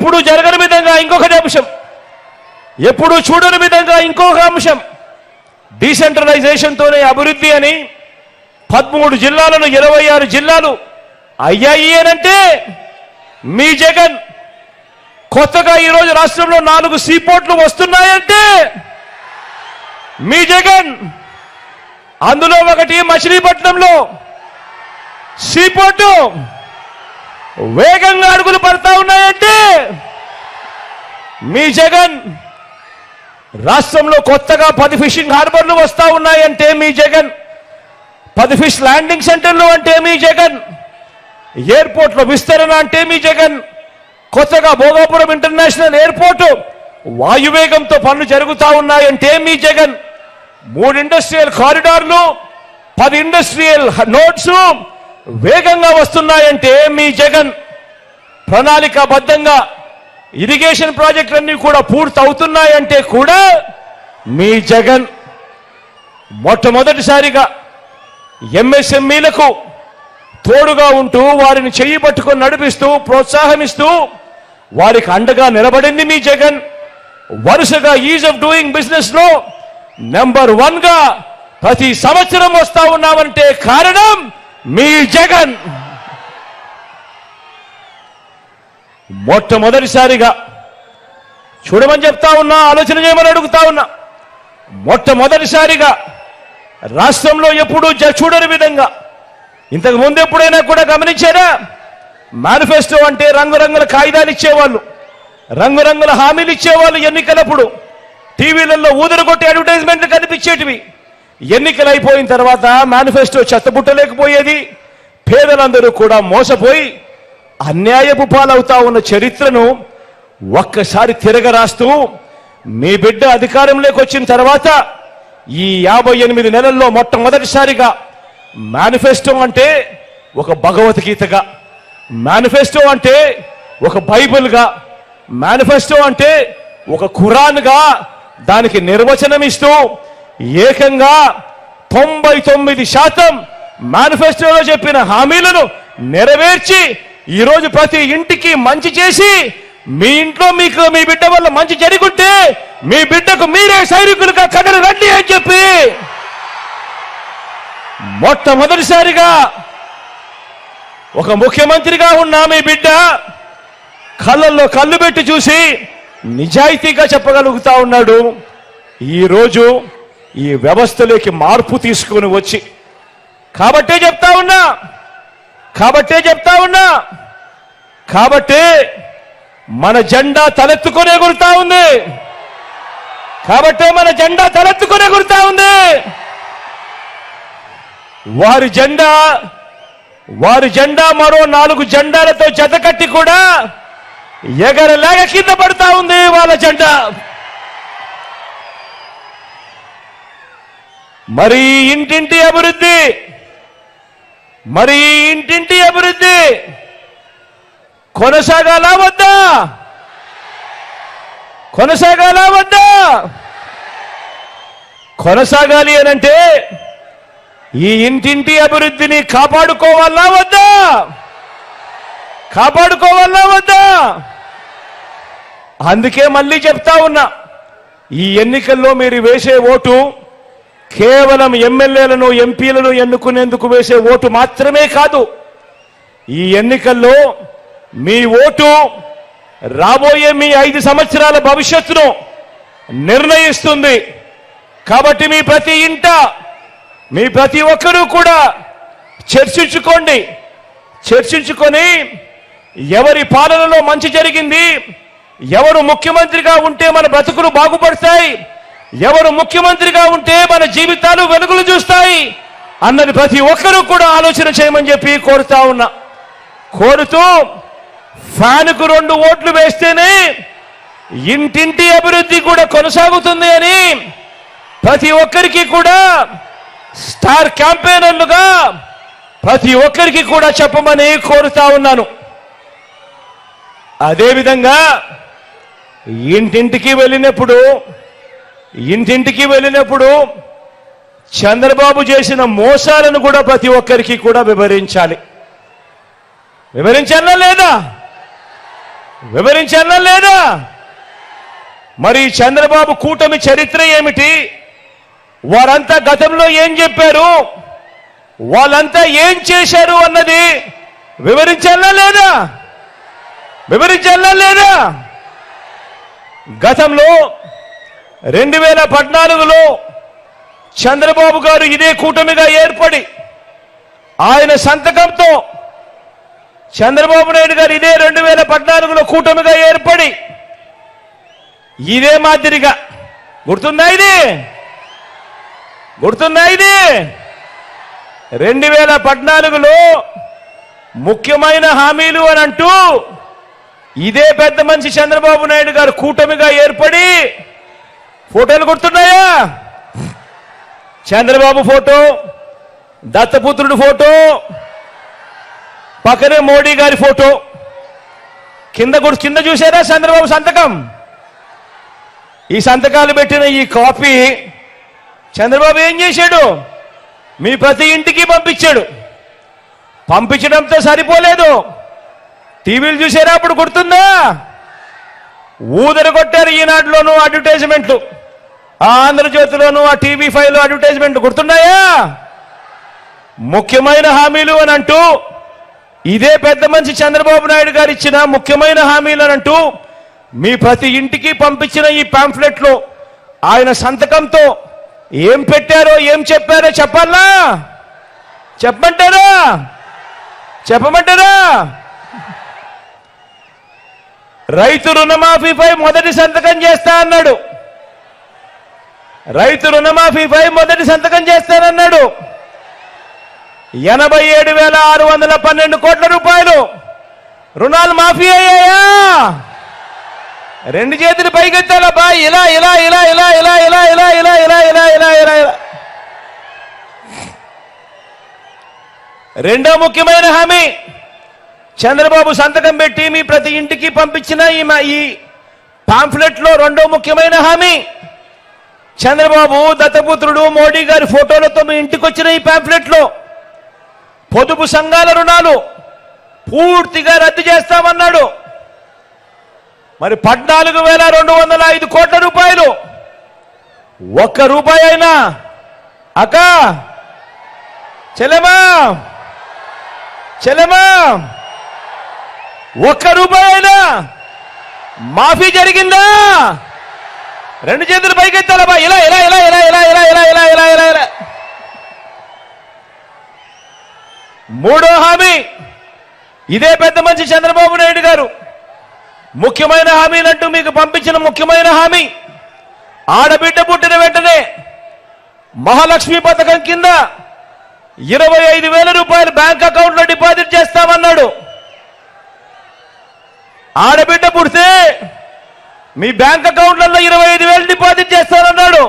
ఎప్పుడు జరగని విధంగా ఇంకొకటి అంశం. ఎప్పుడు చూడని విధంగా ఇంకొక అంశం. డీసెంట్రలైజేషన్తోనే అభివృద్ధి అని పదమూడు జిల్లాలను ఇరవై ఆరు జిల్లాలు అయ్యాయి అనంటే మీ జగన్ కొత్తగా ఈరోజు రాష్ట్రంలో నాలుగు సీపోర్ట్లు వస్తున్నాయంటే మీ జగన్ అందులో ఒకటి మచిలీపట్నంలో సీపోర్టు వేగంగా అడుగులు పడతా ఉన్నాయంటే మీ జగన్ రాష్ట్రంలో కొత్తగా పది ఫిషింగ్ హార్బర్లు వస్తా ఉన్నాయంటే మీ జగన్ పది ఫిష్ ల్యాండింగ్ సెంటర్లు అంటే మీ జగన్ ఎయిర్పోర్ట్లో విస్తరణ అంటే మీ జగన్ కొత్తగా భోగాపురం ఇంటర్నేషనల్ ఎయిర్పోర్ట్ వాయువేగంతో పనులు జరుగుతూ ఉన్నాయంటే మీ జగన్ మూడు ఇండస్ట్రియల్ కారిడార్లు పది ఇండస్ట్రియల్ నోట్స్ వేగంగా వస్తున్నాయంటే మీ జగన్ ప్రణాళికాబద్ధంగా ఇరిగేషన్ ప్రాజెక్టులన్నీ కూడా పూర్తి అవుతున్నాయంటే కూడా మీ జగన్ మొట్టమొదటిసారిగా ఎంఎస్ఎంఈలకు తోడుగా ఉంటూ వారిని చెయ్యి పట్టుకొని నడిపిస్తూ ప్రోత్సాహమిస్తూ వారికి అండగా నిలబడింది మీ జగన్. వరుసగా ఈజ్ ఆఫ్ డూయింగ్ బిజినెస్లో నెంబర్ వన్గా ప్రతి సంవత్సరం వస్తా ఉన్నామంటే కారణం మీ జగన్ మొట్టమొదటిసారిగా చూడమని చెప్తా ఉన్నా ఆలోచన చేయమని అడుగుతా ఉన్నా. మొట్టమొదటిసారిగా రాష్ట్రంలో ఎప్పుడూ జ- చూడని విధంగా ఇంతకు ముందు ఎప్పుడైనా కూడా గమనించారా? మేనిఫెస్టో అంటే రంగురంగుల కాగితాలు ఇచ్చేవాళ్ళు. రంగురంగుల హామీలు ఇచ్చేవాళ్ళు ఎన్నికలప్పుడు. టీవీలలో ఊదరగొట్టే కొట్టి అడ్వర్టైజ్మెంట్లు కనిపించేటివి. ఎన్నికలు అయిపోయిన తర్వాత మేనిఫెస్టో చెత్తబుట్టలేకపోయేది. పేదలందరూ కూడా మోసపోయి అన్యాయపు పాలవుతా ఉన్న చరిత్రను ఒక్కసారి తిరగరాస్తూ మీ బిడ్డ అధికారంలోకి వచ్చిన తర్వాత ఈ యాభై ఎనిమిది నెలల్లో మొట్టమొదటిసారిగా మేనిఫెస్టో అంటే ఒక భగవద్గీతగా మేనిఫెస్టో అంటే ఒక బైబిల్గా మేనిఫెస్టో అంటే ఒక ఖురాన్గా దానికి నిర్వచనం ఇస్తూ ఏకంగా తొంభై తొమ్మిది శాతం మేనిఫెస్టోలో చెప్పిన హామీలను నెరవేర్చి ఈరోజు ప్రతి ఇంటికి మంచి చేసి మీ ఇంట్లో మీకు మీ బిడ్డ వల్ల మంచి జరుగుంటే మీ బిడ్డకు మీరే సైనికులుగా కథలు రండి అని చెప్పి మొట్టమొదటిసారిగా ఒక ముఖ్యమంత్రిగా ఉన్న మీ బిడ్డ కళ్ళల్లో కళ్ళు పెట్టి చూసి నిజాయితీగా చెప్పగలుగుతా ఉన్నాడు. ఈరోజు ఈ వ్యవస్థలోకి మార్పు తీసుకొని వచ్చి. కాబట్టే చెప్తా ఉన్నా. కాబట్టే చెప్తా ఉన్నా. కాబట్టే మన జెండా తలెత్తుకొని ఎగురుతా ఉంది. కాబట్టే మన జెండా తలెత్తుకొని ఎగురుతా ఉంది. వారి జెండా వారి జెండా మరో నాలుగు జెండాలతో జతకట్టి కూడా ఎగరలేక కింద పడతా ఉంది వాళ్ళ జెండా. మరి ఇంటింటి అభివృద్ధి మరి ఇంటింటి అభివృద్ధి కొనసాగాల వద్దా? కొనసాగాల వద్దా? కొనసాగాలి అనంటే ఈ ఇంటింటి అభివృద్ధిని కాపాడుకోవాలా వద్దా? కాపాడుకోవాలా వద్దా? అందుకే మళ్ళీ చెప్తా ఉన్నా ఈ ఎన్నికల్లో మీరు వేసే ఓటు కేవలం ఎమ్మెల్యేలను ఎంపీలను ఎన్నుకునేందుకు వేసే ఓటు మాత్రమే కాదు ఈ ఎన్నికల్లో మీ ఓటు రాబోయే మీ ఐదు సంవత్సరాల భవిష్యత్తును నిర్ణయిస్తుంది. కాబట్టి మీ ప్రతి ఇంట మీ ప్రతి ఒక్కరూ కూడా చర్చించుకోండి. చర్చించుకొని ఎవరి పాలనలో మంచి జరిగింది ఎవరు ముఖ్యమంత్రిగా ఉంటే మన బ్రతుకులు బాగుపడతాయి. ఎవరు ముఖ్యమంత్రిగా ఉంటే మన జీవితాలు వెలుగులు చూస్తాయి అన్నది ప్రతి ఒక్కరూ కూడా ఆలోచన చేయమని చెప్పి కోరుతా ఉన్నా. కోరుతూ ఫ్యాన్కు రెండు ఓట్లు వేస్తేనే ఇంటింటి అభివృద్ధి కూడా కొనసాగుతుంది అని ప్రతి ఒక్కరికి కూడా స్టార్ క్యాంపెయినర్లుగా ప్రతి ఒక్కరికి కూడా చెప్పమని కోరుతా ఉన్నాను. అదేవిధంగా ఇంటింటికి వెళ్ళినప్పుడు ఇంటింటికి వెళ్ళినప్పుడు చంద్రబాబు చేసిన మోసాలను కూడా ప్రతి ఒక్కరికి కూడా వివరించాలి. వివరించాలా లేదా? వివరించాలా లేదా? మరి చంద్రబాబు కూటమి చరిత్ర ఏమిటి? వారంతా గతంలో ఏం చెప్పారు? వాళ్ళంతా ఏం చేశారు అన్నది వివరించాలా లేదా? వివరించాలా లేదా? గతంలో రెండు వేల పద్నాలుగులో చంద్రబాబు గారు ఇదే కూటమిగా ఏర్పడి ఆయన సంతకంతో చంద్రబాబు నాయుడు గారు ఇదే రెండు వేల పద్నాలుగులో కూటమిగా ఏర్పడి ఇదే మాదిరిగా. గుర్తుందా ఇది? గుర్తుందా ఇది? రెండు వేల పద్నాలుగులో ముఖ్యమైన హామీలు అని అంటూ ఇదే పెద్ద మనిషి చంద్రబాబు నాయుడు గారు కూటమిగా ఏర్పడి ఫోటోలు గుర్తున్నాయా చంద్రబాబు ఫోటో దత్తపుత్రుడు ఫోటో పక్కనే మోడీ గారి ఫోటో. కింద కింద చూసారా చంద్రబాబు సంతకం? ఈ సంతకాలు పెట్టిన ఈ కాపీ చంద్రబాబు ఏం చేశాడు? మీ ప్రతి ఇంటికి పంపించాడు. పంపించడంతో సరిపోలేదు. టీవీలు చూసారా అప్పుడు గుర్తుందా? ఊదర కొట్టారు ఈనాటిలోనూ అడ్వర్టైజ్మెంట్లు. ఆంధ్రజ్యోతిలోను ఆ టీవీ ఫైవ్లో అడ్వర్టైజ్మెంట్ గుర్తున్నాయా? ముఖ్యమైన హామీలు అని అంటూ ఇదే పెద్ద మనిషి చంద్రబాబు నాయుడు గారు ఇచ్చిన ముఖ్యమైన హామీలు అని అంటూ మీ ప్రతి ఇంటికి పంపించిన ఈ పాంఫ్లెట్లో ఆయన సంతకంతో ఏం పెట్టారో ఏం చెప్పారో చెప్పాలా? చెప్పమంటారా? చెప్పమంటారా? రైతు రుణమాఫీపై మొదటి సంతకం చేస్తా అన్నాడు. రైతు రుణమాఫీపై మొదటి సంతకం చేస్తానన్నాడు ఎనభై ఏడు వేల ఆరు వందల పన్నెండు కోట్ల రూపాయలు రుణాలు మాఫీ అయ్యాయా రెండు చేతులు పైకెత్తాలబ్బా ఇలా ఇలా ఇలా ఇలా ఇలా ఇలా ఇలా ఇలా ఇలా ఇలా ఇలా ఇలా ఇలా రెండో ముఖ్యమైన హామీ చంద్రబాబు సంతకం పెట్టి మీ ప్రతి ఇంటికి పంపించిన ఈ మా- పాంఫ్లెట్లో రెండో ముఖ్యమైన హామీ చంద్రబాబు దత్తపుత్రుడు మోడీ గారి ఫోటోలతో మీ ఇంటికి వచ్చిన ఈ ప్యాంప్లెట్లో పొదుపు సంఘాల రుణాలు పూర్తిగా రద్దు చేస్తామన్నాడు. మరి పద్నాలుగు వేల రెండు వందల ఐదు కోట్ల రూపాయలు ఒక్క రూపాయి అయినా. అక్క చెలమా చెలమా ఒక్క రూపాయి అయినా. మాఫీ జరిగిందా? రెండు చేతులు పైకెత్తాలబ్బా ఇలా ఇలా ఇలా ఇలా ఇలా ఇలా ఇలా ఇలా ఇలా ఇలా ఇలా మూడో హామీ ఇదే పెద్ద మంచి చంద్రబాబు నాయుడు గారు ముఖ్యమైన హామీలంటూ మీకు పంపించిన ముఖ్యమైన హామీ ఆడబిడ్డ పుట్టిన వెంటనే మహాలక్ష్మి పథకం కింద ఇరవై ఐదు వేల రూపాయలు బ్యాంక్ అకౌంట్లో డిపాజిట్ చేస్తామన్నాడు ఆడబిడ్డ పుడితే మీ బ్యాంక్ అకౌంట్లలో ఇరవై ఐదు వేలు డిపాజిట్ చేస్తానన్నాడు.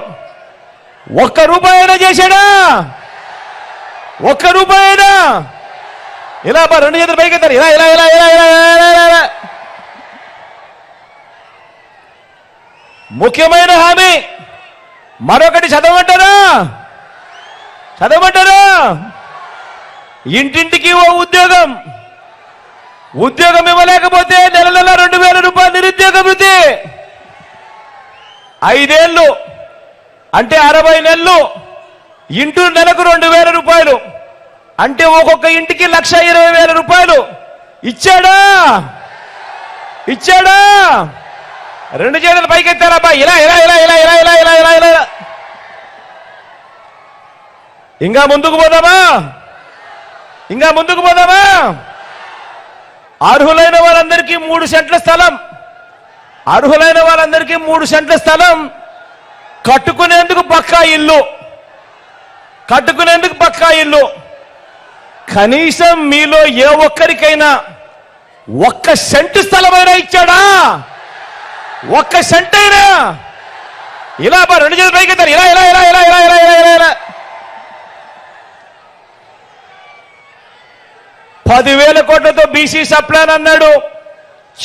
ఒక్క రూపాయైనా చేశాడా? ఒక్క రూపాయైనా ఇలా బా రెండు చేతులు పైకి ఎత్తారు. ఇలా ఇలా ఇలా ఇలా ఇలా ముఖ్యమైన హామీ. మరొకటి చదవమంటారా? చదవమంటారా? ఇంటింటికి ఓ ఉద్యోగం. ఉద్యోగం ఇవ్వలేకపోతే నెల నెల రెండు వేల రూపాయలు నిరుద్యోగ వృత్తి. ఐదేళ్ళు అంటే అరవై నెలలు ఇంటూ నెలకు రెండు వేల రూపాయలు అంటే ఒక్కొక్క ఇంటికి లక్ష ఇరవై వేల రూపాయలు. ఇచ్చాడా? ఇచ్చాడా? రెండు చేతులు పైకెత్తారబ్బా ఇలా ఇలా ఇలా ఇలా ఇలా ఇలా ఇలా ఇలా ఇలా. ఇంకా ముందుకు పోదామా? ఇంకా ముందుకు పోదామా? అర్హులైన వారందరికీ మూడు సెంట్ల స్థలం. అర్హులైన వాళ్ళందరికీ మూడు సెంట్ల స్థలం. కట్టుకునేందుకు పక్కా ఇల్లు. కట్టుకునేందుకు పక్కా ఇల్లు. కనీసం మీలో ఏ ఒక్కరికైనా ఒక్క సెంటు స్థలమైనా ఇచ్చాడా? ఒక్క సెంట్ అయినా ఇలా బా రెండు చేతులు పైకి ఇలా ఇలా ఇలా ఇలా ఇలా ఇలా ఇలా ఇలా ఇలా. పదివేల కోట్లతో బీసీ సప్లాన్ అన్నాడు.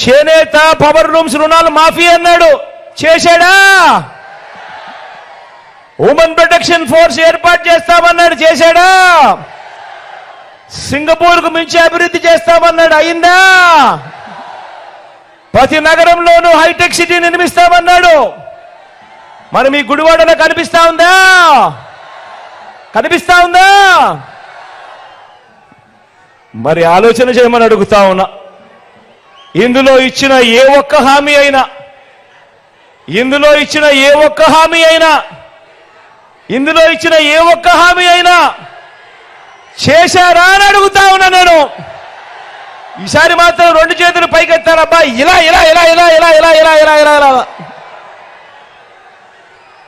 చేనేత పవర్ రూమ్స్ రుణాలు మాఫీ అన్నాడు. చేశాడా? ఉమెన్ ప్రొటెక్షన్ ఫోర్స్ ఏర్పాటు చేస్తామన్నాడు. చేశాడా? సింగపూర్కు మించి అభివృద్ధి చేస్తామన్నాడు. అయిందా? ప్రతి నగరంలోనూ హైటెక్ సిటీ నిర్మిస్తామన్నాడు. మరి మీ గుడివాడలో కనిపిస్తా ఉందా? కనిపిస్తా ఉందా? మరి ఆలోచన చేయమని అడుగుతా ఉన్నా. ఇందులో ఇచ్చిన ఏ ఒక్క హామీ అయినా ఇందులో ఇచ్చిన ఏ ఒక్క హామీ అయినా ఇందులో ఇచ్చిన ఏ ఒక్క హామీ అయినా చేశారా అని అడుగుతా ఉన్నా నేను ఈసారి మాత్రం రెండు చేతులు పైకెత్తారబ్బా ఇలా ఇలా ఇలా ఇలా ఇలా ఇలా ఇలా ఇలా ఇలా ఇలా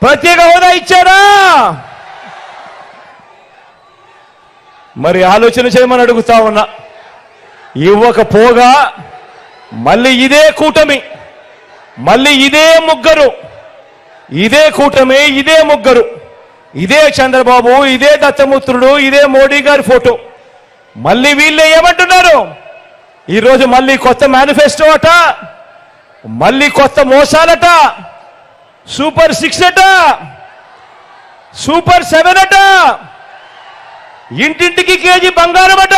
ప్రత్యేక హోదా ఇచ్చారా మరి ఆలోచన చేయమని అడుగుతా ఉన్నా ఇవ్వకపోగా మళ్ళీ ఇదే కూటమి మళ్ళీ ఇదే ముగ్గురు ఇదే కూటమి ఇదే ముగ్గురు ఇదే చంద్రబాబు ఇదే దత్తమూత్రుడు ఇదే మోడీ గారి ఫోటో. మళ్ళీ వీళ్ళే ఏమంటున్నారు? ఈరోజు మళ్ళీ కొత్త మేనిఫెస్టో అట మళ్ళీ కొత్త మోసాలట సూపర్ సిక్స్ అట సూపర్ సెవెన్ అట ఇంటింటికి కేజీ బంగారం అట.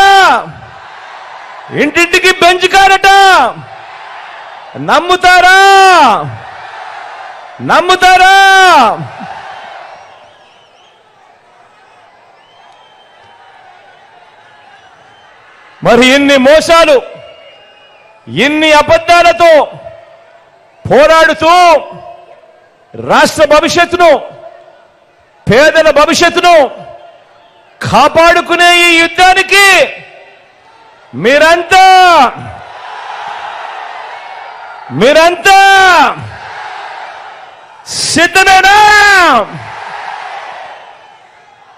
ఇంటింటికి బెంచ్ కారట. నమ్ముతారా? నమ్ముతారా? మరి ఇన్ని మోసాలు ఇన్ని అబద్ధాలతో పోరాడుతూ రాష్ట్ర భవిష్యత్తును పేదల భవిష్యత్తును కాపాడుకునే ఈ యుద్ధానికి మీరంతా! మీరంతా! సిద్ధమేనా?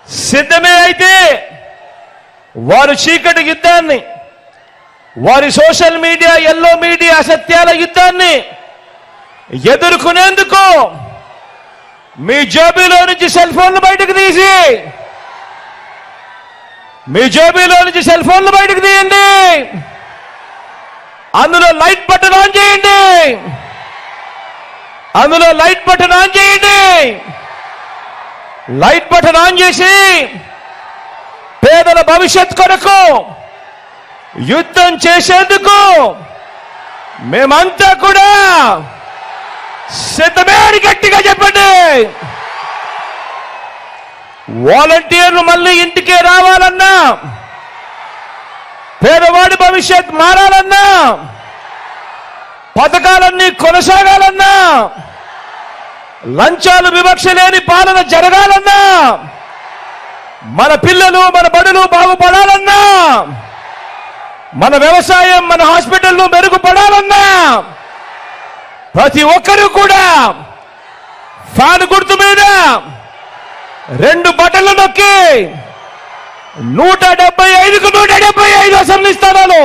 సిద్ధమే అయితే వారు చీకటి యుద్ధాన్ని వారి సోషల్ మీడియా ఎల్లో మీడియా అసత్యాల యుద్ధాన్ని ఎదుర్కొనేందుకు మీ జోబీలో నుంచి సెల్ ఫోన్లు బయటకు తీసి మీ జోబీలో నుంచి సెల్ ఫోన్లు బయటకు తీయండి! అందులో లైట్ బటన్ ఆన్ చేయండి. అందులో లైట్ బటన్ ఆన్ చేయండి. లైట్ బటన్ ఆన్ చేసి పేదల భవిష్యత్ కొరకు యుద్ధం చేసేందుకు మేమంతా కూడా సిద్ధమే అని గట్టిగా చెప్పండి. వాలంటీర్లు మళ్ళీ ఇంటికే రావాలన్నా పేదవాడి భవిష్యత్ మారాలన్నా. పథకాలన్నీ కొనసాగాలన్నా. లంచాలు వివక్ష లేని పాలన జరగాలన్నా. మన పిల్లలు మన బడులు బాగుపడాలన్నా. మన వ్యవసాయం మన హాస్పిటల్లు మెరుగుపడాలన్నా. ప్రతి ఒక్కరూ కూడా ఫ్యాన్ గుర్తు మీద రెండు బటన్లు నొక్కి నూట డెబ్బై ఐదుకు నూట డెబ్బై ఐదు అసెంబ్లీ స్థానాలు.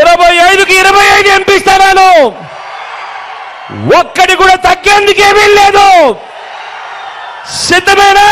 ఇరవై ఐదుకి ఇరవై ఐదు ఎంపీ స్థానాలు. ఒక్కడి కూడా తగ్గేందుకేమీ లేదు. సిద్ధమేనా?